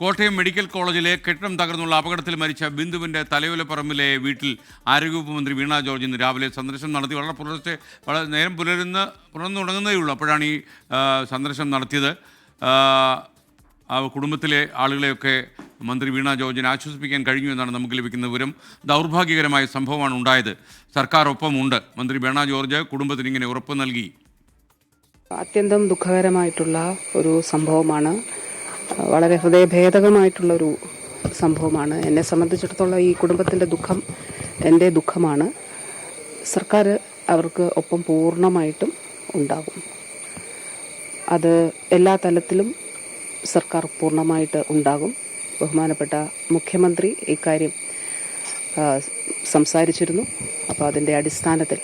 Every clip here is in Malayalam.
കോട്ടയം മെഡിക്കൽ കോളേജിലെ കെട്ടിടം തകർന്നുള്ള അപകടത്തിൽ മരിച്ച ബിന്ദുവിന്റെ തലയോലപ്പറമ്പിലെ വീട്ടിൽ ആരോഗ്യവകുപ്പ് മന്ത്രി വീണ ജോർജ് ഇന്ന് രാവിലെ സന്ദർശനം നടത്തി. വളരെ പുലർച്ചെ വളരെ നേരം പുലരുന്ന പുറന്നു തുടങ്ങുന്നതേ ഉള്ളൂ. അപ്പോഴാണ് ഈ സന്ദർശനം നടത്തിയത്. കുടുംബത്തിലെ ആളുകളെയൊക്കെ മന്ത്രി വീണ ജോർജിനെ ആശ്വസിപ്പിക്കാൻ കഴിഞ്ഞു എന്നാണ് നമുക്ക് ലഭിക്കുന്ന വിവരം. ദൗർഭാഗ്യകരമായ സംഭവമാണ് ഉണ്ടായത്. സർക്കാർ ഒപ്പമുണ്ട് മന്ത്രി വീണ ജോർജ് കുടുംബത്തിന് ഇങ്ങനെ ഉറപ്പ് നൽകി. അത്യന്തം ദുഃഖകരമായിട്ടുള്ള ഒരു സംഭവമാണ്. വളരെ ഹൃദയഭേദകമായിട്ടുള്ളൊരു സംഭവമാണ്. എന്നെ സംബന്ധിച്ചിടത്തോളം ഈ കുടുംബത്തിന്റെ ദുഃഖം എന്റെ ദുഃഖമാണ്. സർക്കാർ അവർക്ക് ഒപ്പം പൂർണമായിട്ടും ഉണ്ടാകും. അത് എല്ലാ തലത്തിലും സർക്കാർ പൂർണമായിട്ട് ഉണ്ടാകും. ബഹുമാനപ്പെട്ട മുഖ്യമന്ത്രി ഇക്കാര്യം സംസാരിച്ചിരുന്നു. അപ്പോൾ അതിന്റെ അടിസ്ഥാനത്തിൽ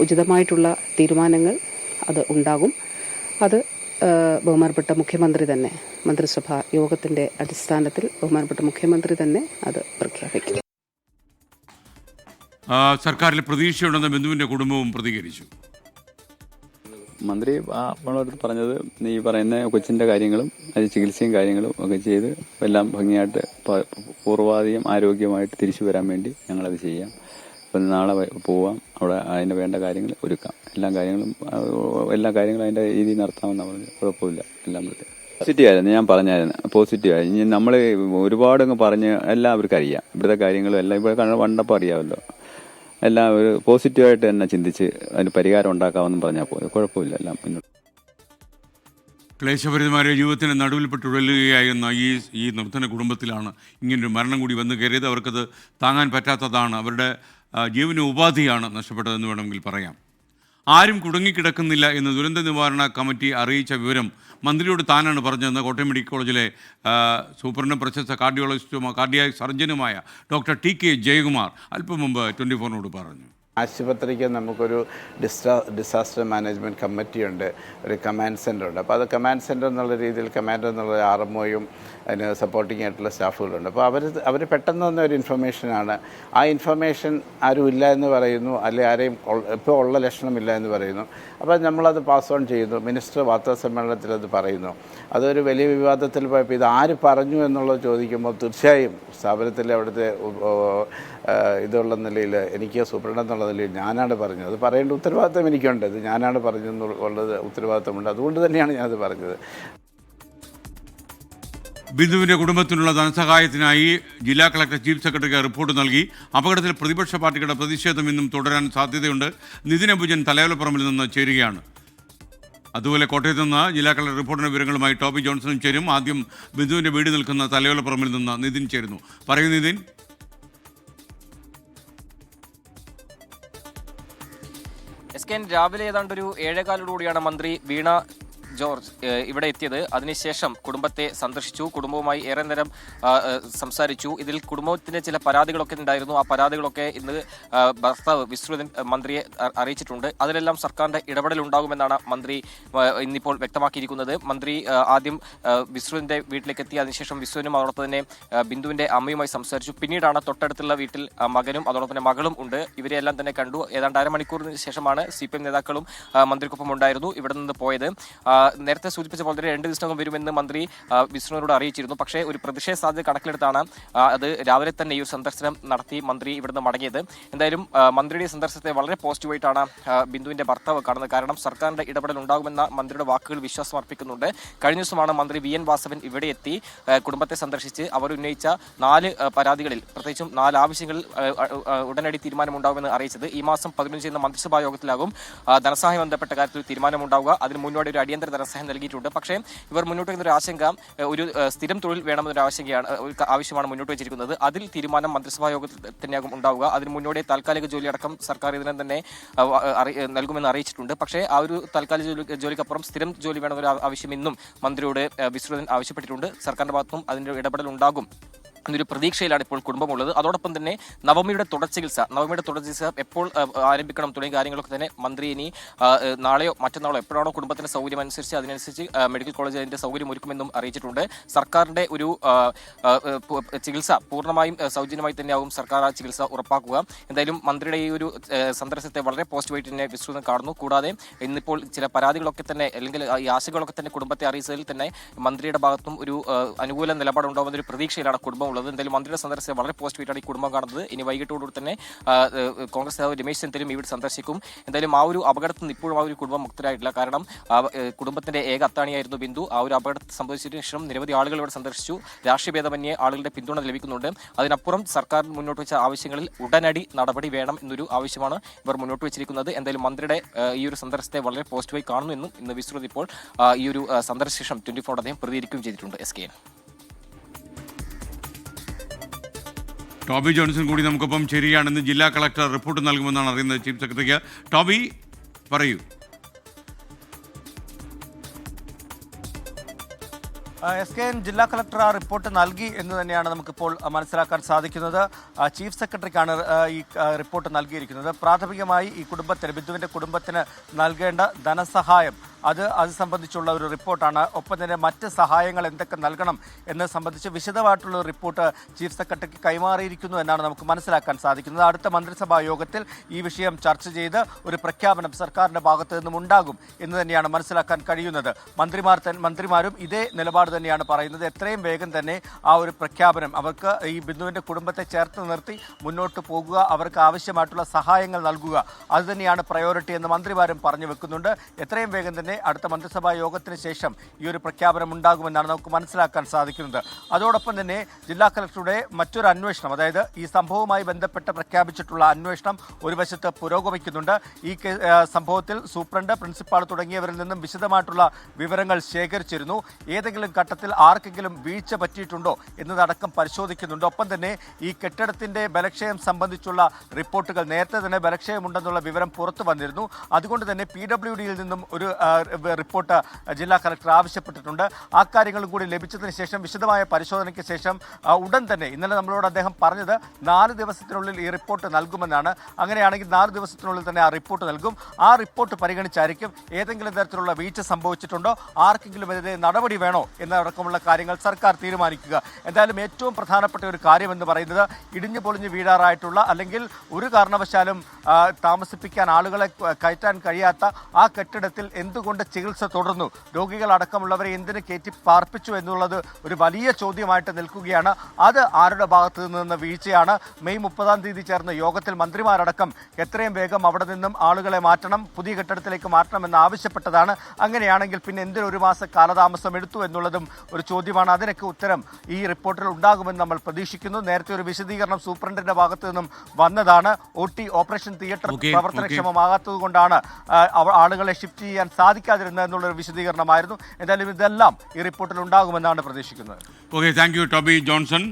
ഉചിതമായിട്ടുള്ള തീരുമാനങ്ങൾ അത് ഉണ്ടാകും. അത് ബഹുമാനപ്പെട്ട മുഖ്യമന്ത്രി തന്നെ മന്ത്രിസഭാ യോഗത്തിന്റെ അടിസ്ഥാനത്തിൽ ബഹുമാനപ്പെട്ട മുഖ്യമന്ത്രി തന്നെ അത് പ്രഖ്യാപിക്കും. സർക്കാരിൽ പ്രതീക്ഷയുണ്ടെന്ന് ബിന്ദുവിന്റെ കുടുംബവും പ്രതികരിച്ചു. മന്ത്രി പറഞ്ഞത് നീ പറയുന്ന കൊച്ചിന്റെ കാര്യങ്ങളും അതിന് ചികിത്സയും കാര്യങ്ങളും ഒക്കെ ചെയ്ത് എല്ലാം ഭംഗിയായിട്ട് പൂർവാധികം ആരോഗ്യമായിട്ട് തിരിച്ചു വരാൻ വേണ്ടി ഞങ്ങളത് ചെയ്യാം. അപ്പം നാളെ പോവാം. അവിടെ അതിന് വേണ്ട കാര്യങ്ങൾ ഒരുക്കാം. എല്ലാ കാര്യങ്ങളും എല്ലാ കാര്യങ്ങളും അതിന്റെ രീതിയിൽ നടത്താമെന്നാണ് പറഞ്ഞത്. കുഴപ്പമില്ല. എല്ലാം കൂടി പോസിറ്റീവ് ആയിരുന്നു. ഞാൻ പറഞ്ഞായിരുന്നു. പോസിറ്റീവ് ആയിരുന്നു. ഇനി നമ്മൾ ഒരുപാട് അങ്ങ് പറഞ്ഞ് എല്ലാവർക്കും അറിയാം. ഇവിടുത്തെ കാര്യങ്ങളും എല്ലാം ഇവിടെ കണ്ട വണ്ടപ്പം അറിയാമല്ലോ. എല്ലാം ഒരു പോസിറ്റീവായിട്ട് തന്നെ ചിന്തിച്ച് അതിന് പരിഹാരം ഉണ്ടാക്കാമെന്ന് പറഞ്ഞാൽ പോയി കുഴപ്പമില്ല. എല്ലാം മുന്നോട്ട് ക്ലേശഭരിതമായ ജീവിതത്തിന് നടുവിൽപ്പെട്ടുഴലുകയായിരുന്ന ഈ ഈ നൃത്തന കുടുംബത്തിലാണ് ഇങ്ങനൊരു മരണം കൂടി വന്നു കയറിയത് അവർക്കത് താങ്ങാൻ പറ്റാത്തതാണ്. അവരുടെ ജീവന ഉപാധിയാണ് നഷ്ടപ്പെട്ടതെന്ന് വേണമെങ്കിൽ പറയാം. ആരും കുടുങ്ങിക്കിടക്കുന്നില്ല എന്ന് ദുരന്ത നിവാരണ കമ്മിറ്റി അറിയിച്ച വിവരം മന്ത്രിയോട് താനാണ് പറഞ്ഞതെന്ന് കോട്ടയം മെഡിക്കൽ കോളേജിലെ സൂപ്രണ്ടും പ്രശസ്ത കാർഡിയോളജിസ്റ്റും കാർഡിയാക് സർജനുമായ ഡോക്ടർ ടി കെ ജയകുമാർ അല്പം മുമ്പ് ട്വന്റി ഫോറിനോട് പറഞ്ഞു. ആശുപത്രിക്ക് നമുക്കൊരു ഡിസ്റ്റാ ഡിസാസ്റ്റർ മാനേജ്മെന്റ് കമ്മിറ്റിയുണ്ട് ഒരു കമാൻഡ് സെന്റർ ഉണ്ട്. അപ്പോൾ അത് കമാൻഡ് സെന്റർ എന്നുള്ള രീതിയിൽ കമാൻഡർ എന്നുള്ള ആർ എം ഒയും അതിന് സപ്പോർട്ടിംഗ് ആയിട്ടുള്ള സ്റ്റാഫുകളുണ്ട്. അപ്പോൾ അവർ അവർ പെട്ടെന്ന് വന്ന ഒരു ഇൻഫർമേഷനാണ് ആ ഇൻഫർമേഷൻ ആരും ഇല്ല എന്ന് പറയുന്നു അല്ലെ ആരെയും ഇപ്പോൾ ഉള്ള ലക്ഷണമില്ല എന്ന് പറയുന്നു. അപ്പോൾ നമ്മളത് പാസ് ഓൺ ചെയ്യുന്നു. മിനിസ്റ്റർ വാർത്താ സമ്മേളനത്തിൽ അത് പറയുന്നു. അതൊരു വലിയ വിവാദത്തിൽ പോയപ്പോൾ ഇത് ആര് പറഞ്ഞു എന്നുള്ളത് ചോദിക്കുമ്പോൾ തീർച്ചയായും സ്ഥാപനത്തിലെ അവിടുത്തെ ഇതുള്ള നിലയിൽ എനിക്ക് സൂപ്രണ്ട് എന്നുള്ള നിലയിൽ ഞാനാണ് പറഞ്ഞത്. അത് പറയേണ്ട ഉത്തരവാദിത്തം എനിക്കുണ്ട്. ഇത് ഞാനാണ് പറഞ്ഞതെന്നുള്ളത് ഉത്തരവാദിത്തമുണ്ട്. അതുകൊണ്ട് തന്നെയാണ് ഞാനത് പറഞ്ഞത്. ബിന്ദുവിന്റെ കുടുംബത്തിനുള്ള ധനസഹായത്തിനായി ജില്ലാ കളക്ടർ ചീഫ് സെക്രട്ടറിക്ക് റിപ്പോർട്ട് നൽകി. അപകടത്തിൽ പ്രതിപക്ഷ പാർട്ടികളുടെ പ്രതിഷേധം ഇന്നും തുടരാൻ സാധ്യതയുണ്ട്. നിതിൻ അബുജൻ തലയോലപ്പുറമിൽ നിന്ന് ചേരുകയാണ്. അതുപോലെ കോട്ടയത്ത് നിന്ന് ജില്ലാ കളക്ടർ റിപ്പോർട്ടിന്റെ വിവരങ്ങളുമായി ടോബി ജോൺസണും ചേരും. ആദ്യം ബിന്ദുവിന്റെ വീട് നിൽക്കുന്ന തലയോലപ്പുറമിൽ നിന്ന് നിതിൻ ചേരുന്നു. പറയൂ നിതിൻ. രാവിലെ ഏതാണ്ട് ഒരു ഏഴേകാലോടുകൂടിയാണ് മന്ത്രി വീണ ജോർജ് ഇവിടെ എത്തിയത്. അതിനുശേഷം കുടുംബത്തെ സന്ദർശിച്ചു. കുടുംബവുമായി ഏറെ നേരം സംസാരിച്ചു. ഇതിൽ കുടുംബത്തിന് ചില പരാതികളൊക്കെ ഉണ്ടായിരുന്നു. ആ പരാതികളൊക്കെ ഇന്ന് ഭർത്താവ് വിശ്രുതൻ മന്ത്രിയെ അറിയിച്ചിട്ടുണ്ട്. അതിലെല്ലാം സർക്കാരിന്റെ ഇടപെടൽ ഉണ്ടാകുമെന്നാണ് മന്ത്രി ഇന്നിപ്പോൾ വ്യക്തമാക്കിയിരിക്കുന്നത്. മന്ത്രി ആദ്യം വിശ്രുവിന്റെ വീട്ടിലേക്ക് എത്തി അതിനുശേഷം വിശ്രുവിനും അതോടൊപ്പം തന്നെ ബിന്ദുവിന്റെ അമ്മയുമായി സംസാരിച്ചു. പിന്നീടാണ് തൊട്ടടുത്തുള്ള വീട്ടിൽ മകനും അതോടൊപ്പം തന്നെ മകളും ഉണ്ട്. ഇവരെല്ലാം തന്നെ കണ്ടു. ഏതാണ്ട് അരമണിക്കൂറിന് ശേഷമാണ് സി പി എം നേതാക്കളും മന്ത്രിക്കൊപ്പം ഉണ്ടായിരുന്നു. ഇവിടെ നിന്ന് പോയത് നേരത്തെ സൂചിപ്പിച്ച പോലെ തന്നെ രണ്ട് ദിവസത്തിനകം വരുമെന്ന് മന്ത്രി വിഷ്ണുവിനോട് അറിയിച്ചിരുന്നു. പക്ഷേ ഒരു പ്രതിഷേധ സാധ്യത കണക്കിലെടുത്താണ് അത് രാവിലെ തന്നെ ഈ സന്ദർശനം നടത്തി മന്ത്രി ഇവിടുന്ന് മടങ്ങിയത്. എന്തായാലും മന്ത്രിയുടെ സന്ദർശനത്തെ വളരെ പോസിറ്റീവായിട്ടാണ് ബിന്ദുവിന്റെ ഭർത്താവ് കാണുന്നത്. കാരണം സർക്കാരിന്റെ ഇടപെടൽ ഉണ്ടാകുമെന്ന മന്ത്രിയുടെ വാക്കുകൾ വിശ്വാസം അർപ്പിക്കുന്നുണ്ട്. കഴിഞ്ഞ ദിവസമാണ് മന്ത്രി വി എൻ വാസവൻ ഇവിടെ എത്തി കുടുംബത്തെ സന്ദർശിച്ച് അവർ ഉന്നയിച്ച നാല് പരാതികളിൽ പ്രത്യേകിച്ചും നാല് ആവശ്യങ്ങളിൽ ഉടനടി തീരുമാനമുണ്ടാകുമെന്ന് അറിയിച്ചത്. ഈ മാസം പതിനഞ്ച് ചെയ്യുന്ന മന്ത്രിസഭാ യോഗത്തിലാകും ധനസഹായം ബന്ധപ്പെട്ട കാര്യത്തിൽ തീരുമാനമുണ്ടാവുക. അതിന് മുന്നോടി ഒരു അടിയന്തര ധനസഹായം നൽകിയിട്ടുണ്ട്. പക്ഷേ ഇവർ മുന്നോട്ട് വയ്ക്കുന്ന ഒരു ആശങ്ക ഒരു സ്ഥിരം തൊഴിൽ വേണമെന്നൊരു ആശങ്കയാണ് ആവശ്യമാണ് മുന്നോട്ട് വെച്ചിരിക്കുന്നത്. അതിൽ തീരുമാനം മന്ത്രിസഭാ യോഗത്തിൽ തന്നെയാകും ഉണ്ടാവുക. അതിന് മുന്നോടി താൽക്കാലിക ജോലി അടക്കം സർക്കാർ ഇതിനെ തന്നെ നൽകുമെന്ന് അറിയിച്ചിട്ടുണ്ട്. പക്ഷേ ആ ഒരു താൽക്കാലിക ജോലി ജോലിക്കപ്പുറം സ്ഥിരം ജോലി വേണമെന്നൊരു ആവശ്യം ഇന്നും മന്ത്രിയോട് വിശ്രുതൻ ആവശ്യപ്പെട്ടിട്ടുണ്ട്. സർക്കാരിന്റെ ഭാഗത്തും അതിന്റെ ഇടപെടൽ ഉണ്ടാകും എന്നൊരു പ്രതീക്ഷയിലാണ് ഇപ്പോൾ കുടുംബമുള്ളത്. അതോടൊപ്പം തന്നെ നവമിയുടെ തുടർ ചികിത്സ നവമിയുടെ തുടർ ചികിത്സ എപ്പോൾ ആരംഭിക്കണം തുടങ്ങിയ കാര്യങ്ങളൊക്കെ തന്നെ മന്ത്രി ഇനി നാളെയോ മറ്റന്നാളോ എപ്പോഴാണോ കുടുംബത്തിന് സൗകര്യം അനുസരിച്ച് അതിനനുസരിച്ച് മെഡിക്കൽ കോളേജ് അതിന്റെ സൗകര്യം ഒരുക്കുമെന്നും അറിയിച്ചിട്ടുണ്ട്. സർക്കാരിന്റെ ഒരു ചികിത്സ പൂർണമായും സൗജന്യമായി തന്നെയാവും സർക്കാർ ആ ചികിത്സ ഉറപ്പാക്കുക. എന്തായാലും മന്ത്രിയുടെ ഈ ഒരു സന്ദർശനത്തെ വളരെ പോസിറ്റീവായിട്ട് തന്നെ വിശ്വസം കാണുന്നു. കൂടാതെ ഇന്നിപ്പോൾ ചില പരാതികളൊക്കെ തന്നെ അല്ലെങ്കിൽ ഈ ആശകളൊക്കെ തന്നെ കുടുംബത്തെ അറിയിച്ചതിൽ തന്നെ മന്ത്രിയുടെ ഭാഗത്തും ഒരു അനുകൂല നിലപാടുണ്ടാവുന്ന ഒരു പ്രതീക്ഷയിലാണ് കുടുംബം ഉള്ളത്. എന്തായാലും മന്ത്രിയുടെ സന്ദർശനം വളരെ പോസിറ്റീവായിട്ടാണ് ഈ കുടുംബം കാണുന്നത്. ഇനി വൈകിട്ടോടുകൂടി തന്നെ കോൺഗ്രസ് നേതാവ് രമേശ് ചെന്നിത്തലയും ഇവിടെ സന്ദർശിക്കും. എന്തായാലും ആ ഒരു അപകടത്തിൽ നിന്ന് ഇപ്പോഴും ആ ഒരു കുടുംബം മുക്തരായിട്ടില്ല. കാരണം കുടുംബത്തിന്റെ ഏക അത്താണിയായിരുന്നു ബിന്ദു. ആ ഒരു അപകടത്തെ സംഭവിച്ചതിനു ശേഷം നിരവധി ആളുകൾ ഇവിടെ സന്ദർശിച്ചു. രാഷ്ട്രീയ ഭേദമന്യേ ആളുകളുടെ പിന്തുണ ലഭിക്കുന്നുണ്ട്. അതിനപ്പുറം സർക്കാർ മുന്നോട്ട് വെച്ച ആവശ്യങ്ങളിൽ ഉടനടി നടപടി വേണം എന്നൊരു ആവശ്യമാണ് ഇവർ മുന്നോട്ട് വെച്ചിരിക്കുന്നത്. എന്തായാലും മന്ത്രിയുടെ ഈ ഒരു സന്ദർശനത്തെ വളരെ പോസിറ്റീവായി കാണുന്നു എന്നും ഇന്ന് വിശ്രുതി ഇപ്പോൾ ഈ ഒരു സന്ദർശനം ട്വന്റി ഫോർ അദ്ദേഹം പ്രതികരിക്കുകയും ചെയ്തിട്ടുണ്ട്. എസ് കെ ടോബി ജോൺസൺ കൂടി നമുക്കൊപ്പം ശരിയാണെന്ന് ജില്ലാ കളക്ടർ റിപ്പോർട്ട് നൽകുമെന്നാണ് അറിയുന്നത് ചീഫ് സെക്രട്ടറിക്ക്. ടോബി പറയൂ. എസ് കെ എൻ ജില്ലാ കളക്ടർ ആ റിപ്പോർട്ട് നൽകി എന്ന് തന്നെയാണ് നമുക്കിപ്പോൾ മനസ്സിലാക്കാൻ സാധിക്കുന്നത്. ചീഫ് സെക്രട്ടറിക്കാണ് ഈ റിപ്പോർട്ട് നൽകിയിരിക്കുന്നത്. പ്രാഥമികമായി ഈ കുടുംബത്തിന് ബിന്ദുവിന്റെ കുടുംബത്തിന് നൽകേണ്ട ധനസഹായം അത് അത് സംബന്ധിച്ചുള്ള ഒരു റിപ്പോർട്ടാണ്. ഒപ്പം തന്നെ മറ്റ് സഹായങ്ങൾ എന്തൊക്കെ നൽകണം എന്ന് സംബന്ധിച്ച് വിശദമായിട്ടുള്ള റിപ്പോർട്ട് ചീഫ് സെക്രട്ടറിക്ക് കൈമാറിയിരിക്കുന്നു എന്നാണ് നമുക്ക് മനസ്സിലാക്കാൻ സാധിക്കുന്നത്. അടുത്ത മന്ത്രിസഭാ യോഗത്തിൽ ഈ വിഷയം ചർച്ച ചെയ്ത് ഒരു പ്രഖ്യാപനം സർക്കാരിന്റെ ഭാഗത്ത് നിന്നും ഉണ്ടാകും എന്ന് തന്നെയാണ് മനസ്സിലാക്കാൻ കഴിയുന്നത്. മന്ത്രിമാർ മന്ത്രിമാരും ഇതേ നിലപാട് തന്നെയാണ് പറയുന്നത്. എത്രയും വേഗം തന്നെ ആ ഒരു പ്രഖ്യാപനം അവർക്ക് ഈ ബിന്ദുവിന്റെ കുടുംബത്തെ ചേർത്ത് നിർത്തി മുന്നോട്ട് പോകുക അവർക്ക് ആവശ്യമായിട്ടുള്ള സഹായങ്ങൾ നൽകുക അതുതന്നെയാണ് പ്രയോറിറ്റി എന്ന് മന്ത്രിമാരും പറഞ്ഞു വെക്കുന്നുണ്ട്. എത്രയും വേഗം തന്നെ അടുത്ത മന്ത്രിസഭാ യോഗത്തിന് ശേഷം ഈ ഒരു പ്രഖ്യാപനം ഉണ്ടാകുമെന്നാണ് നമുക്ക് മനസ്സിലാക്കാൻ സാധിക്കുന്നത്. അതോടൊപ്പം തന്നെ ജില്ലാ കളക്ടറുടെ മറ്റൊരു അന്വേഷണം അതായത് ഈ സംഭവവുമായി ബന്ധപ്പെട്ട് പ്രഖ്യാപിച്ചിട്ടുള്ള അന്വേഷണം ഒരു വശത്ത് പുരോഗമിക്കുന്നുണ്ട്. ഈ സംഭവത്തിൽ സൂപ്രണ്ട് പ്രിൻസിപ്പാൾ തുടങ്ങിയവരിൽ നിന്നും വിശദമായിട്ടുള്ള വിവരങ്ങൾ ശേഖരിച്ചിരുന്നു. ഏതെങ്കിലും ഘട്ടത്തിൽ ആർക്കെങ്കിലും വീഴ്ച പറ്റിയിട്ടുണ്ടോ എന്നതടക്കം പരിശോധിക്കുന്നുണ്ട്. ഒപ്പം തന്നെ ഈ കെട്ടിടത്തിന്റെ ബലക്ഷയം സംബന്ധിച്ചുള്ള റിപ്പോർട്ടുകൾ നേരത്തെ തന്നെ ബലക്ഷയമുണ്ടെന്നുള്ള വിവരം പുറത്തു വന്നിരുന്നു. അതുകൊണ്ട് തന്നെ പി ഡബ്ല്യു ഡിയിൽ നിന്നും ഒരു റിപ്പോർട്ട് ജില്ലാ കളക്ടർ ആവശ്യപ്പെട്ടിട്ടുണ്ട്. ആ കാര്യങ്ങളും കൂടി ലഭിച്ചതിന് ശേഷം വിശദമായ പരിശോധനയ്ക്ക് ശേഷം ഉടൻ തന്നെ ഇന്നലെ നമ്മളോട് അദ്ദേഹം പറഞ്ഞത് നാല് ദിവസത്തിനുള്ളിൽ ഈ റിപ്പോർട്ട് നൽകുമെന്നാണ്. അങ്ങനെയാണെങ്കിൽ നാല് ദിവസത്തിനുള്ളിൽ തന്നെ ആ റിപ്പോർട്ട് നൽകും. ആ റിപ്പോർട്ട് പരിഗണിച്ചായിരിക്കും ഏതെങ്കിലും തരത്തിലുള്ള വീഴ്ച സംഭവിച്ചിട്ടുണ്ടോ? ആർക്കെങ്കിലും എതിരെ നടപടി വേണോ? എന്നടക്കമുള്ള കാര്യങ്ങൾ സർക്കാർ തീരുമാനിക്കുക. എന്തായാലും ഏറ്റവും പ്രധാനപ്പെട്ട ഒരു കാര്യം എന്ന് പറയുന്നത് ഇടിഞ്ഞു പൊളിഞ്ഞു വീഴാറായിട്ടുള്ള അല്ലെങ്കിൽ ഒരു കാരണവശാലും താമസിപ്പിക്കാൻ ആളുകളെ കയറ്റാൻ കഴിയാത്ത ആ കെട്ടിടത്തിൽ എന്തുകൊണ്ട് ചികിത്സ തുടർന്നു. രോഗികൾ അടക്കമുള്ളവരെ എന്തിന് കയറ്റി പാർപ്പിച്ചു എന്നുള്ളത് ഒരു വലിയ ചോദ്യമായിട്ട് നിൽക്കുകയാണ്. അത് ആരുടെ ഭാഗത്തു നിന്ന് വീഴ്ചയാണ്? മെയ് മുപ്പതാം തീയതി ചേർന്ന യോഗത്തിൽ മന്ത്രിമാരടക്കം എത്രയും വേഗം അവിടെ നിന്നും ആളുകളെ മാറ്റണം പുതിയ കെട്ടിടത്തിലേക്ക് മാറ്റണമെന്ന് ആവശ്യപ്പെട്ടതാണ്. അങ്ങനെയാണെങ്കിൽ പിന്നെ എന്തിനൊരു ഒരു മാസം കാലതാമസം എടുത്തു എന്നുള്ളതും ഒരു ചോദ്യമാണ്. അതിനൊക്കെ ഉത്തരം ഈ റിപ്പോർട്ടിൽ ഉണ്ടാകുമെന്ന് നമ്മൾ പ്രതീക്ഷിക്കുന്നു. നേരത്തെ ഒരു വിശദീകരണം സൂപ്രണ്ടിന്റെ ഭാഗത്തു നിന്നും വന്നതാണ്. ഒ ടി ഓപ്പറേഷൻ തിയേറ്റർ പ്രവർത്തനക്ഷമമാകാത്തത് കൊണ്ടാണ് ആളുകളെ ഷിഫ്റ്റ് ചെയ്യാൻ സാധിക്കാതിരുന്നത് എന്നുള്ളൊരു വിശദീകരണമായിരുന്നു. എന്തായാലും ഇതെല്ലാം ഈ റിപ്പോർട്ടിൽ ഉണ്ടാകുമെന്നാണ് പ്രതീക്ഷിക്കുന്നത്. Okay thank you Toby Johnson